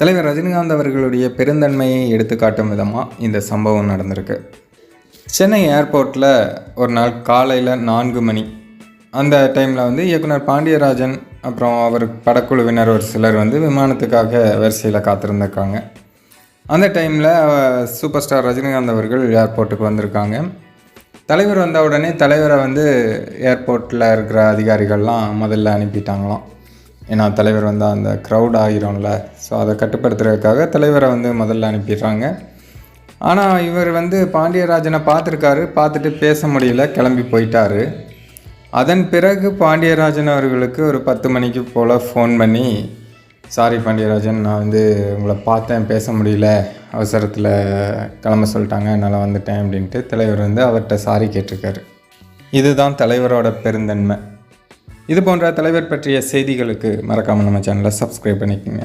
தலைவர் ரஜினிகாந்த் அவர்களுடைய பெருந்தன்மையை எடுத்துக்காட்டும் விதமாக இந்த சம்பவம் நடந்திருக்கு. சென்னை ஏர்போர்ட்டில் ஒரு நாள் காலையில் நான்கு மணி. அந்த டைமில் வந்து இயக்குனர் பாண்டியராஜன் அப்புறம் அவர் படக்குழுவினர் ஒரு சிலர் வந்து விமானத்துக்காக வரிசையில் காத்திருந்திருக்காங்க. அந்த டைமில் சூப்பர் ஸ்டார் ரஜினிகாந்த் அவர்கள் ஏர்போர்ட்டுக்கு வந்திருக்காங்க. தலைவர் வந்த உடனே தலைவரை வந்து ஏர்போர்ட்டில் இருக்கிற அதிகாரிகள்லாம் முதல்ல அனுப்பிட்டாங்களாம். ஏன்னா தலைவர் வந்து அந்த க்ரௌட் ஆகிரும்ல. ஸோ அதை கட்டுப்படுத்துறதுக்காக தலைவரை வந்து முதல்ல அனுப்பிடுறாங்க. ஆனால் இவர் வந்து பாண்டியராஜனை பார்த்துருக்காரு. பார்த்துட்டு பேச முடியல. கிளம்பி போயிட்டார். அதன் பிறகு பாண்டியராஜன் அவர்களுக்கு ஒரு பத்து மணிக்கு போல் ஃபோன் பண்ணி சாரி பாண்டியராஜன் நான் வந்து உங்களை பார்த்தேன். பேச முடியல. அவசரத்தில் கிளம்ப சொல்லிட்டாங்க. என்னால் வந்துட்டேன். அப்படின்ட்டு தலைவர் வந்து அவர்கிட்ட சாரி கேட்டிருக்காரு. இதுதான் தலைவரோட பெருந்தன்மை. இது போன்ற தலைவர் பற்றிய செய்திகளுக்கு மறக்காமல் நம்ம சேனலை சப்ஸ்கிரைப் பண்ணிக்கோங்க.